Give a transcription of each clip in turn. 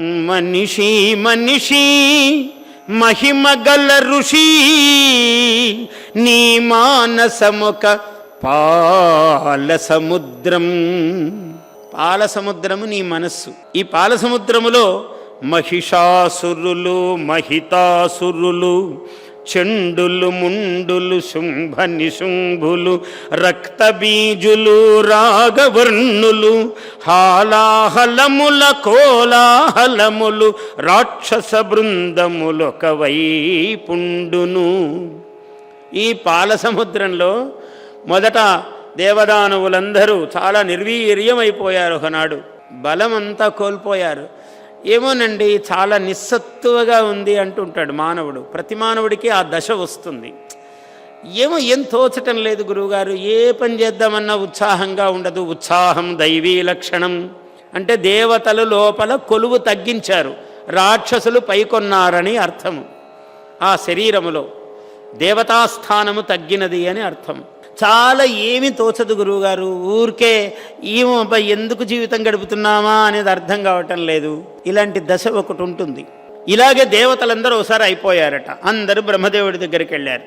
మనిషి మనిషి మహిమగల ఋషి నీ మానసముక పాల సముద్రం. పాల సముద్రము నీ మనస్సు. ఈ పాల సముద్రములో మహిషాసురులు మహితాసురులు చెండులు ముండులు శుంభ నిశుంభులు రక్తబీజులు రాగవర్ణులు హాలాహలముల కోలాహలములు రాక్షస బృందములొక వైపుండును. ఈ పాల సముద్రంలో మొదట దేవదానవులందరూ చాలా నిర్వీర్యమైపోయారు ఒకనాడు. బలమంతా కోల్పోయారు. ఏమోనండి చాలా నిస్సత్తువగా ఉంది అంటుంటాడు మానవుడు. ప్రతి మానవుడికి ఆ దశ వస్తుంది. ఏమో ఏం తోచటం లేదు గురువుగారు. ఏ పని చేద్దామన్నా ఉత్సాహంగా ఉండదు. ఉత్సాహం దైవీ లక్షణం. అంటే దేవతలు లోపల కొలువు తగ్గించారు. రాక్షసులు పైకొన్నారని అర్థము. ఆ శరీరములో దేవతాస్థానము తగ్గినది అని అర్థం చాలా ఏమి తోచదు గురువుగారు. ఊరికే ఏమో ఎందుకు జీవితం గడుపుతున్నామా అనేది అర్థం కావటం లేదు. ఇలాంటి దశ ఒకటి ఉంటుంది. ఇలాగే దేవతలందరూ ఒకసారి అయిపోయారట. అందరూ బ్రహ్మదేవుడి దగ్గరికి వెళ్ళారు.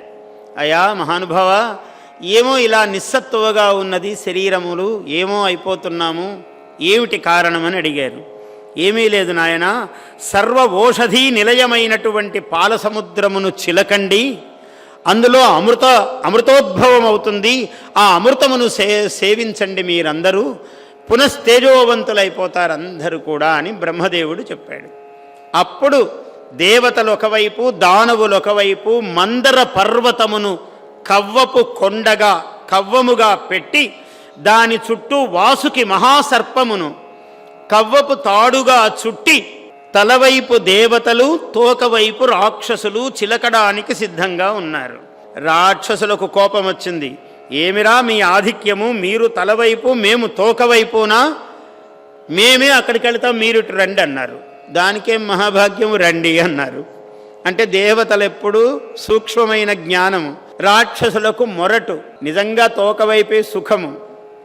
అయా మహానుభావ ఏమో ఇలా నిస్సత్తువగా ఉన్నది శరీరములు ఏమో అయిపోతున్నాము ఏమిటి కారణమని అడిగారు. ఏమీ లేదు నాయన సర్వ ఓషధీ నిలయమైనటువంటి పాల సముద్రమును చిలకండి అందులో అమృత అమృతోద్భవం అవుతుంది ఆ అమృతమును సే సేవించండి మీరందరూ. పునస్తేజోవంతులైపోతారు అందరూ కూడా అని బ్రహ్మదేవుడు చెప్పాడు. అప్పుడు దేవతలు ఒకవైపు దానవులు ఒకవైపు మందర పర్వతమును కవ్వపు కొండగా కవ్వముగా పెట్టి దాని చుట్టూ వాసుకి మహాసర్పమును కవ్వపు తాడుగా చుట్టి తలవైపు దేవతలు తోకవైపు రాక్షసులు చిలకడానికి సిద్ధంగా ఉన్నారు. రాక్షసులకు కోపం వచ్చింది. ఏమిరా మీ ఆధిక్యము? మీరు తలవైపు మేము తోకవైపునా? మేమే అక్కడికి వెళ్తాం మీరు ఇటు రండి అన్నారు. దానికేం మహాభాగ్యము? రండి అన్నారు. అంటే దేవతలు ఎప్పుడు సూక్ష్మమైన జ్ఞానము. రాక్షసులకు మొరటు నిజంగా తోకవైపే సుఖము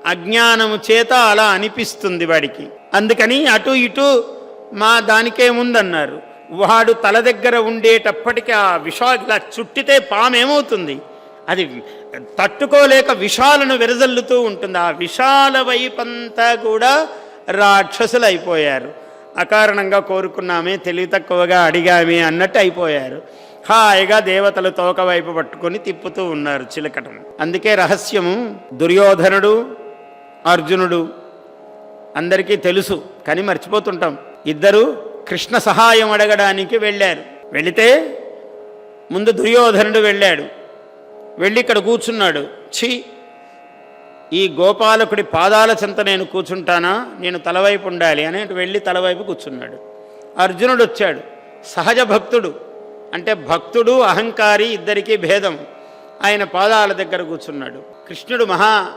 అజ్ఞానము చేత అలా అనిపిస్తుంది వాడికి. అందుకని అటు ఇటు మా దానికేముందన్నారు వాడు తల దగ్గర ఉండేటప్పటికి ఆ విషాలు ఇలా చుట్టితే పామేమవుతుంది అది తట్టుకోలేక విషాలను విరజల్లుతూ ఉంటుంది. ఆ విషాల వైపంతా కూడా రాక్షసులు అయిపోయారు. అకారణంగా కోరుకున్నామే తెలివి తక్కువగా అడిగామే అన్నట్టు అయిపోయారు. హాయిగా దేవతలు తోక వైపు పట్టుకొని తిప్పుతూ ఉన్నారు చిలకటం అందుకే రహస్యము దుర్యోధనుడు అర్జునుడు అందరికీ తెలుసు కానీ మర్చిపోతుంటాం. ఇద్దరు కృష్ణ సహాయం అడగడానికి వెళ్ళారు. వెళితే ముందు దుర్యోధనుడు వెళ్ళాడు. వెళ్ళి ఇక్కడ కూర్చున్నాడు. ఛీ! ఈ గోపాలకుడి పాదాల చెంత నేను కూర్చుంటానా? నేను తలవైపు ఉండాలి అని అటు వెళ్ళి తలవైపు కూర్చున్నాడు. అర్జునుడు వచ్చాడు. సహజ భక్తుడు. అంటే భక్తుడు అహంకారి ఇద్దరికీ భేదం. ఆయన పాదాల దగ్గర కూర్చున్నాడు. కృష్ణుడు మహా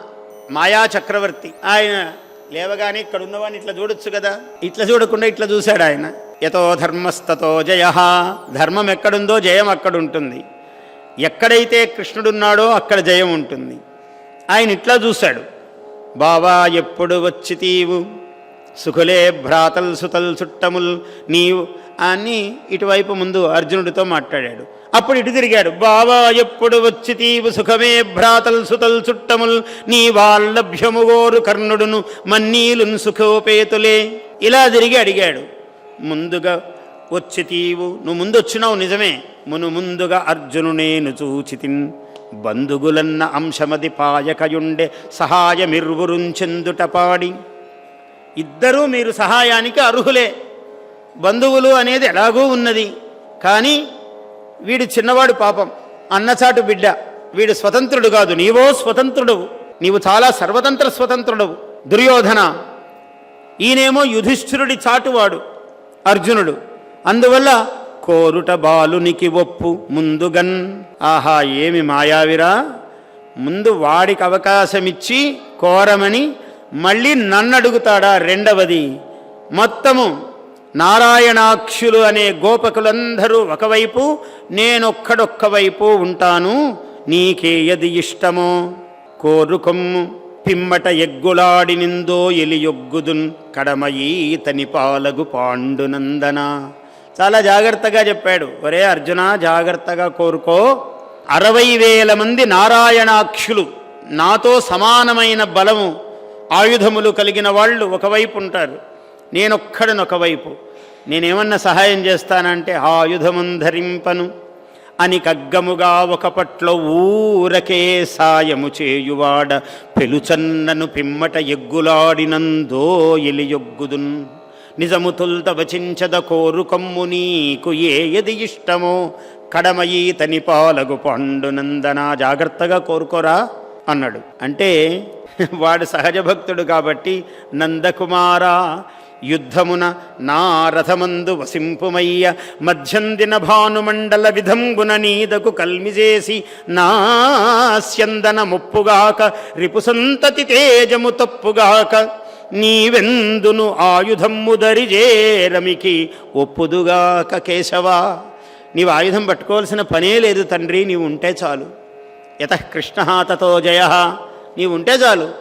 మాయా చక్రవర్తి. ఆయన లేవగానే ఇక్కడ ఉన్నవాడిని ఇట్లా చూడొచ్చు కదా? ఇట్లా చూడకుండా ఇట్లా చూశాడు ఆయన. యతో ధర్మస్తతో జయ. ధర్మం ఎక్కడుందో జయం అక్కడ ఉంటుంది ఎక్కడైతే కృష్ణుడున్నాడో అక్కడ జయం ఉంటుంది. ఆయన ఇట్లా చూశాడు. బావా ఎప్పుడు వచ్చి తీవు సుఖులే భ్రాతల్ సుతల్ చుట్టముల్ నీవు అని ఇటువైపు ముందు అర్జునుడితో మాట్లాడాడు. అప్పుడు ఇటు తిరిగాడు. బావా ఎప్పుడు వచ్చి తీవు సుఖమే భ్రాతల్ సుతల్ చుట్టముల్ నీ వాళ్ళభ్యముగోరు కర్ణుడును మన్నీలున్ సుఖోపేతులే. ఇలా తిరిగి అడిగాడు. ముందుగా వచ్చి తీవు నువ్వు ముందు వచ్చినావు నిజమే. మును ముందుగా అర్జునునేను చూచితిన్ బంధుగులన్న అంశమది పాయకయుండె సహాయమిర్వురుంచెందుట పాడి. ఇద్దరూ మీరు సహాయానికి అర్హులే. బంధువులు అనేది ఎలాగూ ఉన్నది. కానీ వీడు చిన్నవాడు పాపం అన్నచాటు బిడ్డ. వీడు స్వతంత్రుడు కాదు. నీవో స్వతంత్రుడవు. నీవు చాలా సర్వతంత్ర స్వతంత్రుడవు. దుర్యోధన. ఈయనేమో యుధిష్ఠిరుడి చాటువాడు అర్జునుడు. అందువల్ల కోరుట బాలునికి ఒప్పు ముందుగన్. ఆహా ఏమి మాయావిరా? ముందు వాడికి అవకాశమిచ్చి కోరమని మళ్ళీ నన్ను అడుగుతాడా రెండవది? మొత్తము నారాయణాక్షులు అనే గోపకులందరూ ఒకవైపు నేనొక్కడొక్క వైపు ఉంటాను. నీకే ఎది ఇష్టమో? కోరుకొమ్ము. పిమ్మట ఎగ్గులాడినిందో ఎలియొగ్గుదున్ కడమయీతని పాలగు పాండునందన చాలా జాగ్రత్తగా చెప్పాడు. ఒరే అర్జున జాగ్రత్తగా కోరుకో. అరవై వేల మంది నారాయణాక్షులు నాతో సమానమైన బలము ఆయుధములు కలిగిన వాళ్ళు ఒకవైపు ఉంటారు. నేనొక్కడను ఒకవైపు. నేనేమన్నా సహాయం చేస్తానంటే ఆ ఆయుధమున్ ధరింపను. అని కగ్గముగా ఒక పట్ల ఊరకే సాయము చేయువాడ పెలుచన్నను పిమ్మట ఎగ్గులాడినందో ఎలియొగ్గుదున్. నిజము తుల్త వచించద కోరుకమ్ము నీకు ఏది ఇష్టమో కడమయీ తని పాలగు జాగ్రత్తగా కోరుకోరా. అన్నాడు. అంటే వాడు సహజ భక్తుడు కాబట్టి నందకుమారా యుద్ధమున నా రథమందు వసింపుమయ్య మధ్యందిన భానుమండల విధంబున నీదకు కల్మిజేసి నాస్యందన ముప్పుగాక రిపుసంతతి తేజము తప్పుగాక నీవెందును ఆయుధమ్ము దరిజేరమికి ఒప్పుదుగాక కేశవా? నీవు ఆయుధం పట్టుకోవాల్సిన పనే లేదు తండ్రి నీవు ఉంటే చాలు. యత కృష్ణ తతో జయ. నీవు ఉంటే చాలు.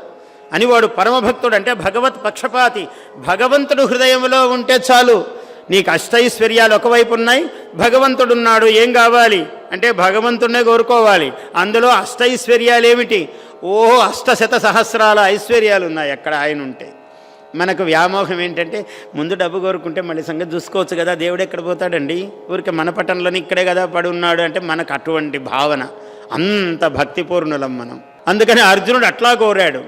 అని వాడు పరమభక్తుడు అంటే భగవత్ పక్షపాతి. భగవంతుడు హృదయంలో ఉంటే చాలు. నీకు అష్టైశ్వర్యాలు ఒకవైపు ఉన్నాయి. భగవంతుడున్నాడు ఏం కావాలి? అంటే భగవంతుడినే కోరుకోవాలి. అందులో అష్టైశ్వర్యాలు ఏమిటి ఓహో అష్టశత సహస్రాల ఐశ్వర్యాలు ఉన్నాయి అక్కడ ఆయన ఉంటే మనకు వ్యామోహం ఏంటంటే ముందు డబ్బు కోరుకుంటే మళ్ళీ సంగతి చూసుకోవచ్చు కదా దేవుడు ఎక్కడ పోతాడండి? ఊరికి మన పట్టణంలోనే ఇక్కడే కదా పడి ఉన్నాడు అంటే మనకు అటువంటి భావన. అంత భక్తిపూర్ణులం మనం. అందుకని అర్జునుడు అట్లా కోరాడు.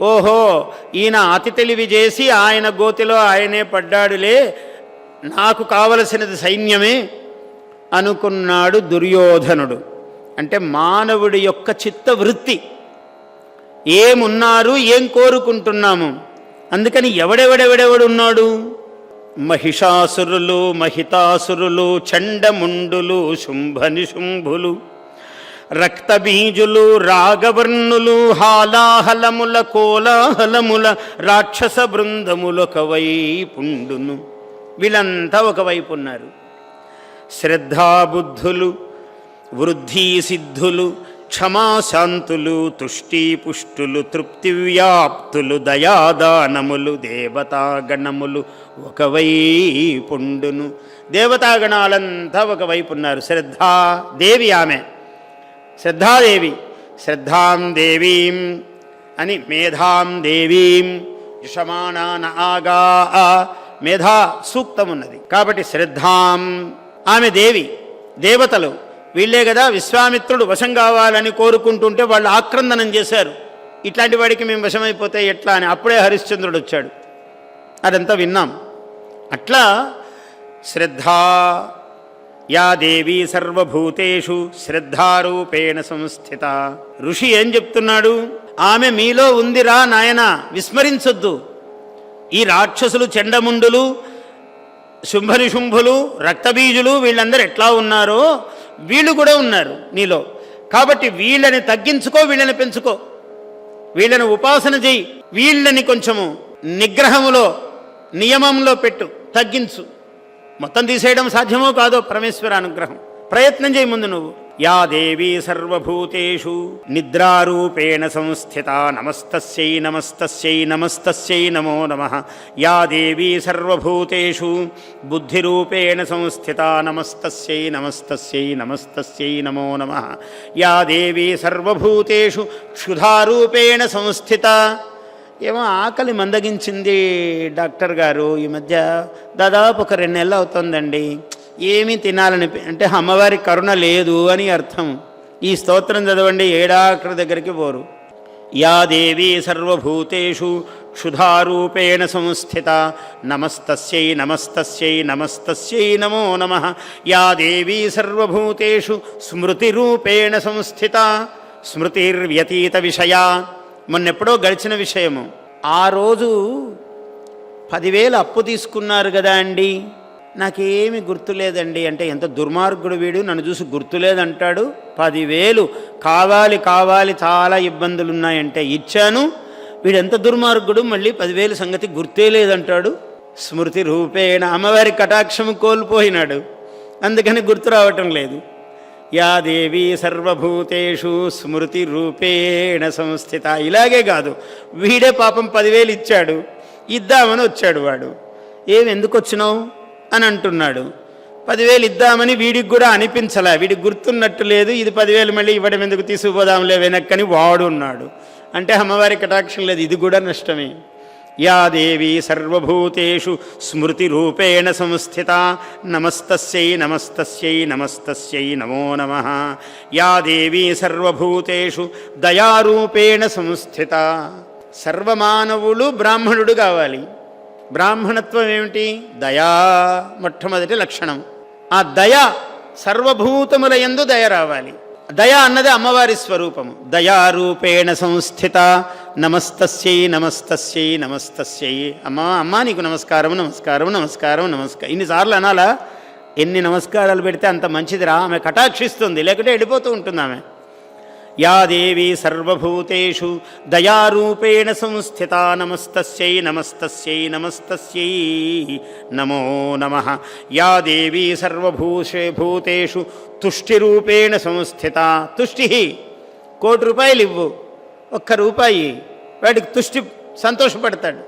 ఓహో ఈయన అతి తెలివి చేసి ఆయన గోతిలో ఆయనే పడ్డాడులే నాకు కావలసినది సైన్యమే అనుకున్నాడు దుర్యోధనుడు. అంటే మానవుడి యొక్క చిత్తవృత్తి. ఏమున్నారు ఏం కోరుకుంటున్నాము? అందుకని ఎవడెవడెవడెవడు ఉన్నాడు? మహిషాసురులు మహితాసురులు చండముండులు శుంభని శుంభులు రక్తబీజులు రాగవర్ణులు హాలాహలముల కోలాహలముల రాక్షస బృందములొకవైపుండును వీళ్ళంతా ఒకవైపు ఉన్నారు శ్రద్ధాబుద్ధులు వృద్ధి సిద్ధులు క్షమాశాంతులు తుష్టిపుష్టులు తృప్తివ్యాప్తులు దయాదానములు దేవతాగణములు ఒకవైపుండును దేవతాగణాలంతా ఒకవైపు ఉన్నారు శ్రద్ధా దేవి ఆమె. శ్రద్ధాదేవి. శ్రద్ధాం దేవీం అని మేధాం దేవీం యషమానాన ఆగా. మేధా సూక్తం ఉన్నది కాబట్టి శ్రద్ధాం. ఆమె దేవి దేవతలు వీళ్ళే కదా విశ్వామిత్రుడు వశం కావాలని కోరుకుంటుంటే వాళ్ళు ఆక్రందనం చేశారు. ఇట్లాంటి వాడికి మేము వశమైపోతే ఎట్లా అని అప్పుడే హరిశ్చంద్రుడు వచ్చాడు. అదంతా విన్నాం. అట్లా శ్రద్ధ యా దేవీ సర్వభూతేషు శ్రద్ధారూపేణ సంస్థిత. ఋషి ఏం చెప్తున్నాడు? ఆమె మీలో ఉందిరా నాయన విస్మరించొద్దు. ఈ రాక్షసులు చెండముండులు శుంభనిశుంభులు రక్తబీజులు వీళ్ళందరూ ఎట్లా ఉన్నారో వీళ్ళు కూడా ఉన్నారు నీలో. కాబట్టి వీళ్ళని తగ్గించుకో వీళ్ళని పెంచుకో. వీళ్ళని ఉపాసన చేయి వీళ్ళని కొంచెము నిగ్రహములో నియమంలో పెట్టు తగ్గించు. మొత్తం తీసేయడం సాధ్యమో కాదో పరమేశ్వర అనుగ్రహం. ప్రయత్నం చేయి ముందు నువ్వు. యా దేవీ సర్వభూతేషు. నిద్రారూపేణ సంస్థిత నమస్తస్యై నమస్తస్యై నమస్తస్యై నమో నమ. యా దేవీ సర్వభూతేషు. బుద్ధిరూపేణ సంస్థిత నమస్తస్యై నమస్తస్యై నమస్తస్యై నమో నమ. యా దేవీ సర్వభూతేషు. క్షుధారూపేణ సంస్థిత. ఏమో ఆకలి మందగించింది డాక్టర్ గారు ఈ మధ్య దాదాపు ఒక రెండు నెలలు అవుతుందండి. ఏమీ తినాలని అంటే అమ్మవారి కరుణ లేదు అని అర్థం. ఈ స్తోత్రం చదవండి ఏ డాక్టర్ దగ్గరికి పోరు. యా దేవీ సర్వభూతేషు క్షుధారూపేణ సంస్థిత. నమస్తస్యై నమస్తస్యై నమస్తస్యై నమో నమ. యా దేవీ సర్వభూతేషు స్మృతిరూపేణ సంస్థిత. స్మృతిర్వ్యతీత విషయా. మొన్నెప్పుడో గడిచిన విషయము. ఆ రోజు పదివేలు అప్పు తీసుకున్నారు కదా అండి. నాకేమి గుర్తులేదండి. అంటే ఎంత దుర్మార్గుడు వీడు నన్ను చూసి గుర్తులేదంటాడు. పదివేలు కావాలి కావాలి చాలా ఇబ్బందులు ఉన్నాయంటే ఇచ్చాను. వీడు ఎంత దుర్మార్గుడు మళ్ళీ పదివేలు సంగతి గుర్తే లేదంటాడు. స్మృతి రూపేణ అమ్మవారి కటాక్షము కోల్పోయినాడు. అందుకని గుర్తు రావటం లేదు. యా దేవీ సర్వభూతేషు స్మృతి రూపేణ సంస్థిత. ఇలాగే కాదు వీడే పాపం పదివేలు ఇచ్చాడు ఇద్దామని వచ్చాడు వాడు. ఏం ఎందుకు వచ్చినావు? అని అంటున్నాడు. పదివేలు ఇద్దామని వీడికి కూడా అనిపించలే వీడికి గుర్తున్నట్టు లేదు ఇది పదివేలు మళ్ళీ ఇవ్వడం ఎందుకు తీసుకుపోదాంలే వెనక్కని వాడున్నాడు అంటే అమ్మవారి కటాక్షం లేదు ఇది కూడా నష్టమే. యా దేవి సర్వభూతేషు స్మృతిరూపేణ సంస్థిత నమస్తస్యై నమస్తస్యై నమస్తస్యై నమో నమ. యా దేవి సర్వభూతేషు దయారూపేణ సంస్థిత. సర్వమానవులు బ్రాహ్మణుడు కావాలి. బ్రాహ్మణత్వం ఏమిటి? దయా మొట్టమొదటి లక్షణం. ఆ దయ సర్వభూతములయందు దయ రావాలి. దయ అన్నది అమ్మవారి స్వరూపము. దయారూపేణ సంస్థిత. నమస్తస్యై నమస్తస్యై నమస్తస్యై. అమ్మా అమ్మా నీకు నమస్కారం నమస్కారం నమస్కారం నమస్కారం. ఇన్నిసార్లు అనాలా? ఎన్ని నమస్కారాలు పెడితే అంత మంచిదిరా? ఆమె కటాక్షిస్తుంది లేకుంటే వెళ్ళిపోతూ ఉంటుంది ఆమె. యా దేవి సర్వభూతేషు దయారూపేణ సంస్థిత నమస్తస్యై నమస్తస్యై నమస్తస్యై. నమో నమ. యా దేవి సర్వభూషే భూతేషు తుష్టిరూపేణ సంస్థిత. తుష్టి కోటి రూపాయలు ఇవ్వు ఒక్క రూపాయి వాడికి తుష్టి సంతోషపడతాడు.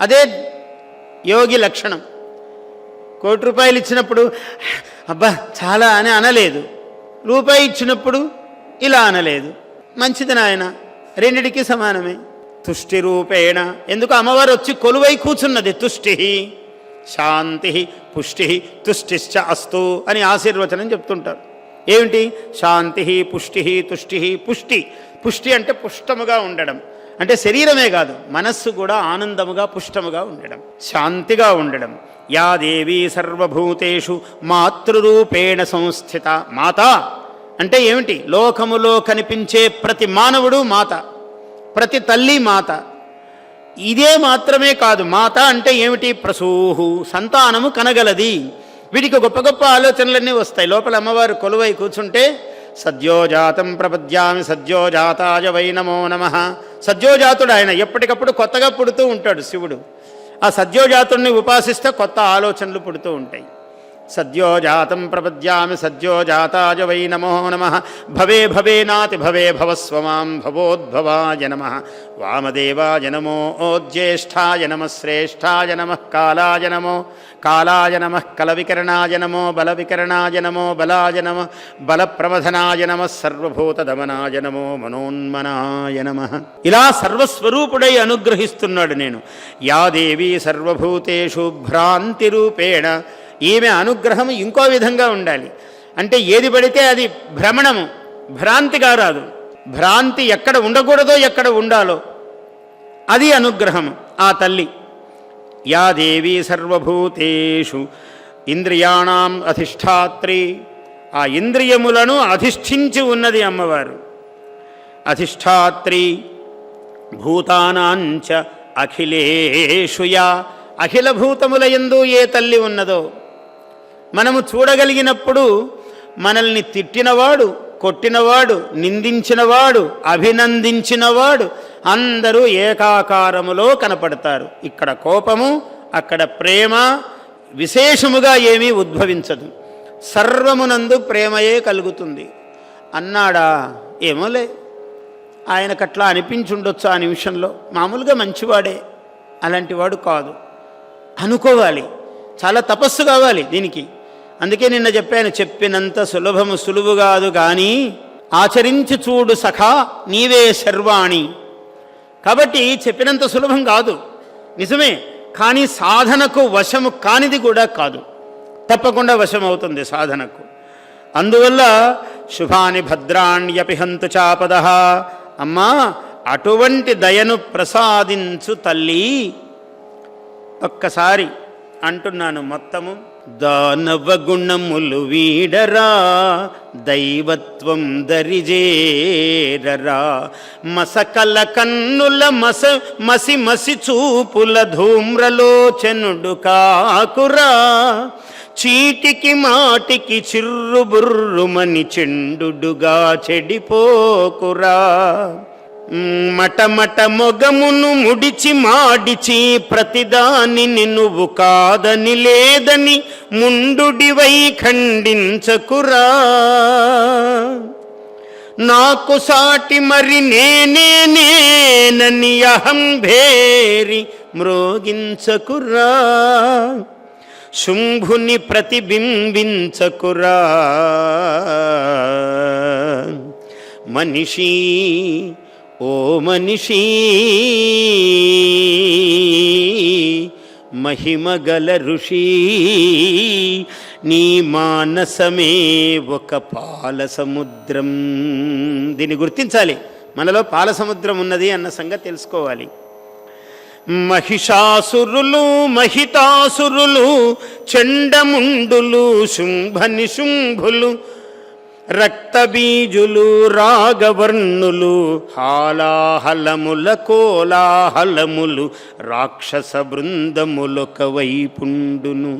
అదే యోగి లక్షణం. కోటి రూపాయలు ఇచ్చినప్పుడు అబ్బా చాలా అని అనలేదు. రూపాయి ఇచ్చినప్పుడు ఇలా అనలేదు. మంచిది నాయన రెండిటికి సమానమే. తుష్టి రూపేణ ఎందుకు అమ్మవారు వచ్చి కొలువై కూర్చున్నది? తుష్టి శాంతి పుష్టి తుష్టిశ్చ అస్తు అని ఆశీర్వచనం చెప్తుంటారు. ఏమిటి? శాంతి పుష్టి తుష్టి పుష్టి పుష్టి అంటే పుష్టముగా ఉండడం. అంటే శరీరమే కాదు మనస్సు కూడా ఆనందముగా పుష్టముగా ఉండడం శాంతిగా ఉండడం. యా దేవి సర్వభూతేషు మాతృరూపేణ సంస్థిత మాత. అంటే ఏమిటి? లోకములో కనిపించే ప్రతి మానవుడు మాత ప్రతి తల్లి మాత. ఇదే మాత్రమే కాదు మాత అంటే ఏమిటి? ప్రసూహు సంతానము కనగలది. వీడికి గొప్ప గొప్ప ఆలోచనలన్నీ వస్తాయి. లోపల అమ్మవారు కొలువై కూర్చుంటే సద్యోజాతం ప్రపద్యామి సద్యోజాతాయ వై నమో నమ. సద్యోజాతుడు ఆయన ఎప్పటికప్పుడు కొత్తగా పుడుతూ ఉంటాడు శివుడు. ఆ సద్యోజాతుడిని ఉపాసిస్తే కొత్త ఆలోచనలు పుడుతూ ఉంటాయి. సద్యో జాతం ప్రపద్యామి సద్యో సద్యోజాతాయ వై నమో నమ. భవే భవే నాతి భవే భవస్వమాం భవోద్భవాయ నమ. వామదేవాయ నమో ఓజ్యేష్ఠాయ నమ. శ్రేష్ఠాయ నమ. కాలాయ నమో కాలాయ నమ. కలవికరణాయ నమో బలవికరణాయ నమో బలాయ నమ. బలప్రమథనాయ నమ. సర్వభూతదమనాయ నమో మనోన్మనాయ నమ. ఇలా సర్వస్వరూపుడై అనుగ్రహిస్తున్నాడు నేను. యా దేవీ సర్వభూతేషు భ్రాంతి రూపేణ ఈమె అనుగ్రహం ఇంకో విధంగా ఉండాలి. అంటే ఏది పడితే అది భ్రమణము భ్రాంతిగా రాదు భ్రాంతి ఎక్కడ ఉండకూడదో ఎక్కడ ఉండాలో అది అనుగ్రహము. ఆ తల్లి యా దేవి సర్వభూతేషు ఇంద్రియాణం అధిష్టాత్రి ఆ ఇంద్రియములను అధిష్ఠించి ఉన్నది అమ్మవారు. అధిష్టాత్రి భూతానాంచ అఖిలేషుయా అఖిల ఎందు ఏ తల్లి ఉన్నదో మనము చూడగలిగినప్పుడు మనల్ని తిట్టినవాడు కొట్టినవాడు నిందించినవాడు అభినందించినవాడు అందరూ ఏకాకారములో కనపడతారు. ఇక్కడ కోపము అక్కడ ప్రేమ విశేషముగా ఏమీ ఉద్భవించదు. సర్వమునందు ప్రేమయే కలుగుతుంది. అన్నాడా? ఏమోలే. ఆయనకట్లా అనిపించుండొచ్చు ఆ నిమిషంలో. మామూలుగా మంచివాడే. అలాంటివాడు కాదు. అనుకోవాలి. చాలా తపస్సు కావాలి దీనికి. అందుకే నిన్న చెప్పాను చెప్పినంత సులభము సులువు కాదు కానీ ఆచరించి చూడు సఖా నీవే శర్వాణి కాబట్టి చెప్పినంత సులభం కాదు. నిజమే కానీ సాధనకు వశము కానిది కూడా కాదు. తప్పకుండా వశం అవుతుంది సాధనకు. అందువల్ల శుభాని భద్రాణ్యపి హంతు చాపద. అమ్మా అటువంటి దయను ప్రసాదించు తల్లి. ఒక్కసారి అంటున్నాను మొత్తము. దానవ గుణములు వీడరా దైవత్వం దరిజేరరా. మసకల కన్నుల మస మసి మసి చూపుల ధూమ్రలోచనుడు కాకురా. చీటికి మాటికి చిర్రుబుర్రుమని చెండుడుగా చెడిపోకురా. మటమట మొగమును ముడిచి మాడిచి ప్రతిదాని నువ్వు కాదని లేదని ముండుడివై ఖండించకురా. నాకు సాటి మరి నేనే నేనని అహం భేరి మ్రోగించకురా. శుంభుని ప్రతిబింబించకురా. మనిషి ఓ మనిషీ మహిమగల ఋషి నీ మానసమే ఒక పాల సముద్రం. దీన్ని గుర్తించాలి. మనలో పాల సముద్రం ఉన్నది అన్న సంగతి తెలుసుకోవాలి. మహిషాసురులు మహితాసురులు చండముండులు శుంభ నిశుంభులు రక్తబీజులు రాగవర్ణులు హాలాహలముల కోలాహలములు రాక్షస బృందములొక వైపుండును.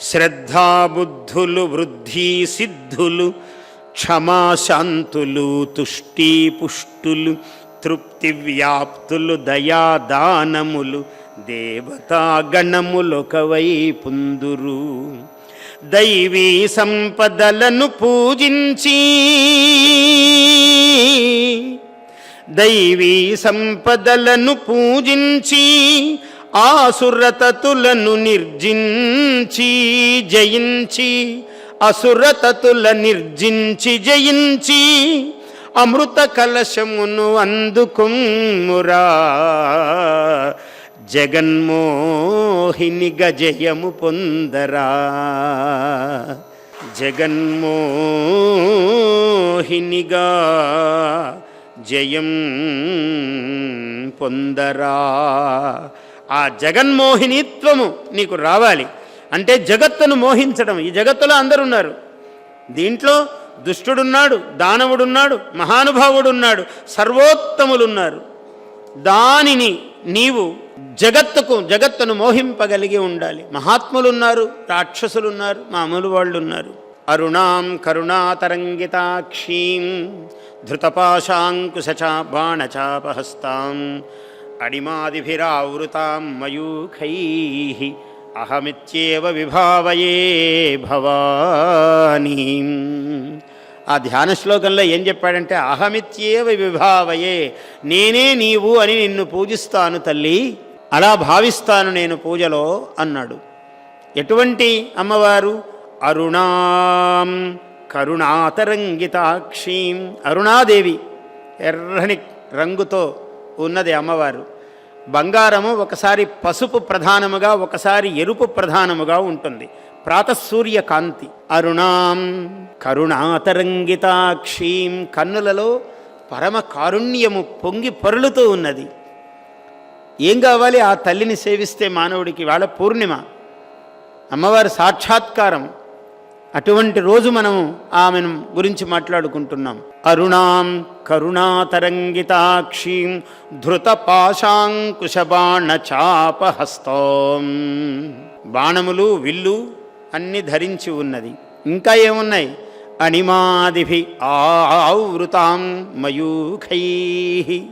శ్రద్ధాబుద్ధులు వృద్ధి సిద్ధులు క్షమాశాంతులు తుష్టి పుష్టులు తృప్తి వ్యాప్తులు దయాదానములు దేవతాగణములొక వైపుందురు. దైవీ సంపదలను పూజించి. దైవీ సంపదలను పూజించి ఆసురతతులను నిర్జించి జయించి. అసురతతుల నిర్జించి జయించి. అమృత కలశమును అందుకుమ్మురా. జగన్మోహిని గజయము పొందరా? జగన్మోహినిగా జయం పొందరా? ఆ జగన్మోహినిత్వము నీకు రావాలి. అంటే జగత్తును మోహించడం. ఈ జగత్తులో అందరు ఉన్నారు దీంట్లో దుష్టుడున్నాడు దానవుడున్నాడు మహానుభావుడున్నాడు సర్వోత్తములున్నారు. దానిని నీవు జగత్తుకు జగత్తును మోహింపగలిగి ఉండాలి. మహాత్ములున్నారు రాక్షసులున్నారు మామూలు వాళ్ళు ఉన్నారు అరుణాం కరుణాతరంగితాక్షీం ధృతపాశాంకుశచా బాణచాపహస్తాం అడిమాదిభిరావృతాం మయూఖై అహమిత్యేవ విభావయే భవానీ. ఆ ధ్యాన శ్లోకంలో ఏం చెప్పాడంటే అహమిత్యేవ విభావయే నేనే నీవు అని నిన్ను పూజిస్తాను తల్లి. అలా భావిస్తాను నేను పూజలో అన్నాడు. ఎటువంటి అమ్మవారు? అరుణాం కరుణాతరంగితాక్షీం. అరుణాదేవి ఎర్రని రంగుతో ఉన్నది అమ్మవారు. బంగారము ఒకసారి పసుపు ప్రధానముగా ఒకసారి ఎరుపు ప్రధానముగా ఉంటుంది. ప్రాతసూర్య కాంతి. అరుణాం కరుణాతరంగితాక్షీం. కన్నులలో పరమ కారుణ్యము పొంగి పొరలుతూ ఉన్నది. ఏం కావాలి? ఆ తల్లిని సేవిస్తే మానవుడికి వాళ్ళ పూర్ణిమ. అమ్మవారి సాక్షాత్కారం. అటువంటి రోజు మనము ఆమెను గురించి మాట్లాడుకుంటున్నాం. అరుణాం కరుణాతరంగితాక్షీం ధృత పాశాంకుశబాణ చాపహస్తం బాణములు విల్లు అన్ని ధరించి ఉన్నది. ఇంకా ఏమున్నాయి? అణిమాదిభి ఆవృతాం మయూఖై.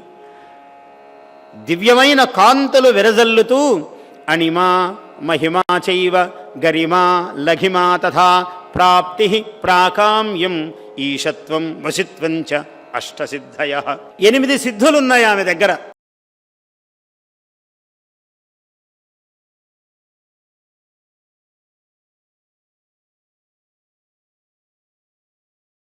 దివ్యమైన కాంతులు విరజల్లుతూ అణిమా మహిమా చైవ గరిమా లఘిమా తథా ప్రాప్తి ప్రాకామ్యం ఈశత్వం వశిత్వం చ అష్టసిద్ధయ. ఎనిమిది సిద్ధులున్నాయి ఆమె దగ్గర.